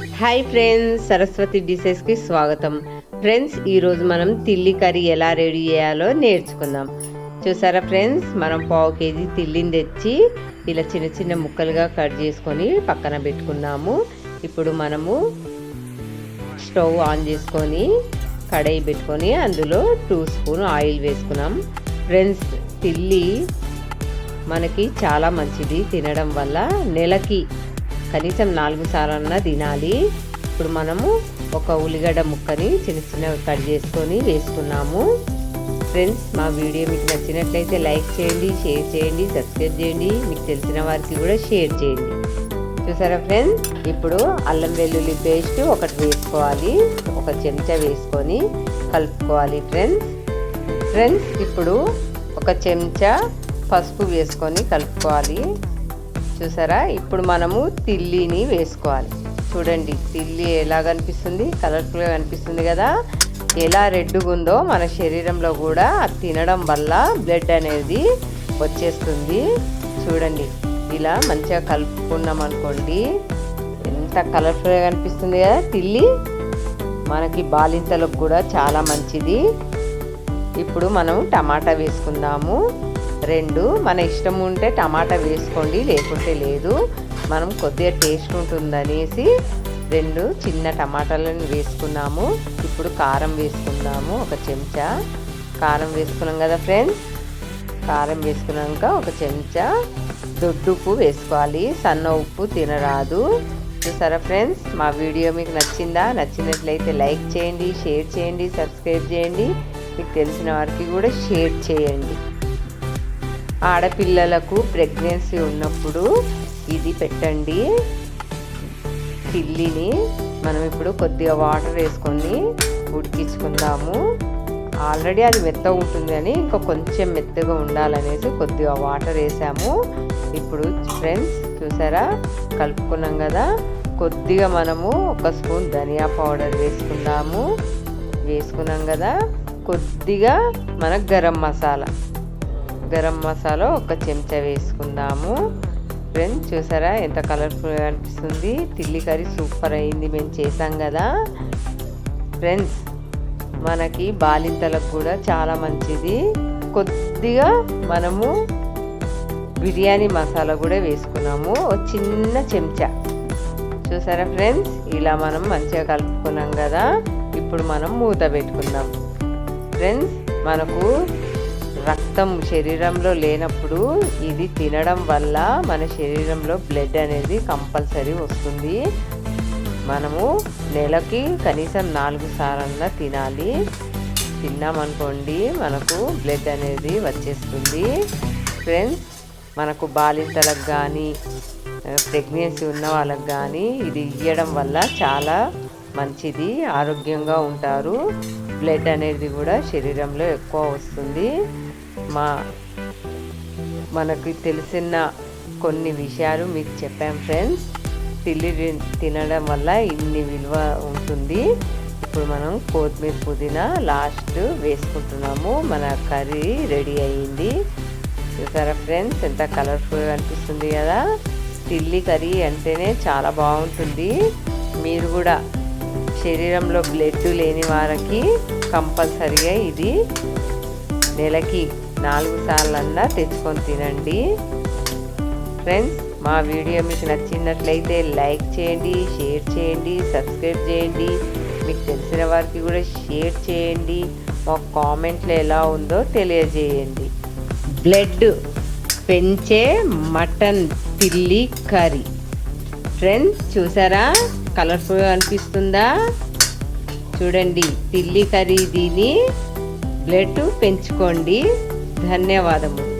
Hi friends Saraswati డిషెస్కి స్వాగతం. Friends ఈరోజు మనం తిల్లి కర్రీ ఎలా రెడీ చేయాలో నేర్చుకుందాం. చూసారా ఫ్రెండ్స్ మనం పావు కేజీ తిల్లిని తెచ్చి ఇలా చిన్న చిన్న ముక్కలుగా కట్ చేసుకొని పక్కన పెట్టుకున్నాము. ఇప్పుడు మనము స్టవ్ ఆన్ చేసుకొని కడాయి పెట్టుకొని అందులో టూ స్పూన్ ఆయిల్ వేసుకున్నాం. ఫ్రెండ్స్ తిల్లి మనకి చాలా మంచిది తినడం వల్ల నెలకి కనీసం నాలుగు సార్లన్నా తినాలి. ఇప్పుడు మనము ఒక ఉల్లిగడ్డ ముక్కని చిన్న చిన్న కట్ చేసుకొని వేసుకున్నాము. ఫ్రెండ్స్ మా వీడియో మీకు నచ్చినట్లయితే లైక్ చేయండి షేర్ చేయండి సబ్స్క్రైబ్ చేయండి మీకు తెలిసిన వారికి కూడా షేర్ చేయండి. చూసారా ఫ్రెండ్స్ ఇప్పుడు అల్లం వెల్లుల్లి పేస్ట్ ఒకటి వేసుకోవాలి. ఒక చెంచా వేసుకొని కలుపుకోవాలి ఫ్రెండ్స్ ఫ్రెండ్స్ ఇప్పుడు ఒక చెంచా పసుపు వేసుకొని కలుపుకోవాలి. చూసారా? ఇప్పుడు మనము తిల్లిని వేసుకోవాలి. చూడండి తిల్లి ఎలా కనిపిస్తుంది కలర్ఫుల్గా కనిపిస్తుంది కదా? ఎలా రెడ్గా ఉందో మన శరీరంలో కూడా తినడం వల్ల బ్లడ్ అనేది వచ్చేస్తుంది. చూడండి ఇలా మంచిగా కలుపుకున్నాం అనుకోండి. ఎంత కలర్ఫుల్గా కనిపిస్తుంది కదా తిల్లి? మనకి బాలింతలకు కూడా చాలా మంచిది. ఇప్పుడు మనం టమాటా వేసుకుందాము. రెండు మన ఇష్టం ఉంటే టమాటా వేసుకోండి లేకుంటే లేదు. మనం కొద్దిగా టేస్ట్ ఉంటుందనేసి రెండు చిన్న టమాటాలను వేసుకున్నాము. ఇప్పుడు కారం వేసుకుందాము ఒక చెంచా. కారం వేసుకున్నాం కదా ఫ్రెండ్స్? కారం వేసుకున్నాక ఒక చెంచా దొడ్డుప్పు వేసుకోవాలి. సన్న ఉప్పు తినరాదు. చూసారా ఫ్రెండ్స్? మా వీడియో మీకు నచ్చిందా? నచ్చినట్లయితే లైక్ చేయండి షేర్ చేయండి సబ్స్క్రైబ్ చేయండి. మీకు తెలిసిన వారికి కూడా షేర్ చేయండి. ఆడపిల్లలకు ప్రెగ్నెన్సీ ఉన్నప్పుడు ఇది పెట్టండి. చిల్లిని మనం ఇప్పుడు కొద్దిగా వాటర్ వేసుకొని ఉడికించుకుందాము. ఆల్రెడీ అది మెత్తగా ఉంటుంది అని ఇంకా కొంచెం మెత్తగా ఉండాలనేసి కొద్దిగా వాటర్ వేసాము. ఇప్పుడు ఫ్రెండ్స్ చూసారా? కలుపుకున్నాం కదా? కొద్దిగా మనము ఒక స్పూన్ ధనియా పౌడర్ వేసుకుందాము. వేసుకున్నాం కదా? కొద్దిగా మన గరం మసాలా. గరం మసాలా ఒక చెంచా వేసుకుందాము. ఫ్రెండ్స్ చూసారా? ఎంత కలర్ఫుల్గా అనిపిస్తుంది. తిల్లి కర్రీ సూపర్ అయింది. మేము చేసాం కదా. ఫ్రెండ్స్ మనకి బాలింతలకు కూడా చాలా మంచిది. కొద్దిగా మనము బిర్యానీ మసాలా కూడా వేసుకున్నాము. ఒక చిన్న చెంచా. చూసారా ఫ్రెండ్స్ ఇలా మనం మంచిగా కలుపుకున్నాం కదా. ఇప్పుడు మనం మూత పెట్టుకుందాం. ఫ్రెండ్స్ మనకు రక్తం శరీరంలో లేనప్పుడు ఇది తినడం వల్ల మన శరీరంలో బ్లడ్ అనేది కంపల్సరీ వస్తుంది. మనము నెలకి కనీసం నాలుగు సార్లన్నా తినాలి. తిన్నామనుకోండి మనకు బ్లడ్ అనేది వచ్చేస్తుంది. ఫ్రెండ్స్ మనకు బాలింతలకు కానీ ప్రెగ్నెన్సీ ఉన్న వాళ్ళకి కానీ ఇది ఇవ్వడం వల్ల చాలా మంచిది ఆరోగ్యంగా ఉంటారు. బ్లడ్ అనేది కూడా శరీరంలో ఎక్కువ వస్తుంది. మా మనకి తెలిసిన కొన్ని విషయాలు మీకు చెప్పాం ఫ్రెండ్స్. తిల్లి తినడం వల్ల ఇన్ని విలువ ఉంటుంది. ఇప్పుడు మనం కొత్తిమీర పుదీనా లాస్ట్ వేసుకుంటున్నాము. మన కర్రీ రెడీ అయ్యింది. చూసారా ఫ్రెండ్స్? ఎంత కలర్ఫుల్గా అనిపిస్తుంది కదా. తిల్లి కర్రీ అంటేనే చాలా బాగుంటుంది. మీరు కూడా శరీరంలో బ్లడ్ లేని వారికి కంపల్సరిగా ఇది నెలకి నాలుగు సార్లన్నా తెచ్చుకొని తినండి. ఫ్రెండ్స్ మా వీడియో మీకు నచ్చినట్లయితే లైక్ చేయండి షేర్ చేయండి సబ్స్క్రైబ్ చేయండి. మీకు తెలిసిన వారికి కూడా షేర్ చేయండి. మా కామెంట్లో ఎలా ఉందో తెలియజేయండి. బ్లడ్ పెంచే మటన్ పిల్లి కర్రీ. ఫ్రెండ్స్ చూసారా? కలర్ఫుల్గా అనిపిస్తుందా? చూడండి తిల్లి కర్రీ దీని. బ్లడ్ పెంచుకోండి. ధన్యవాదములు.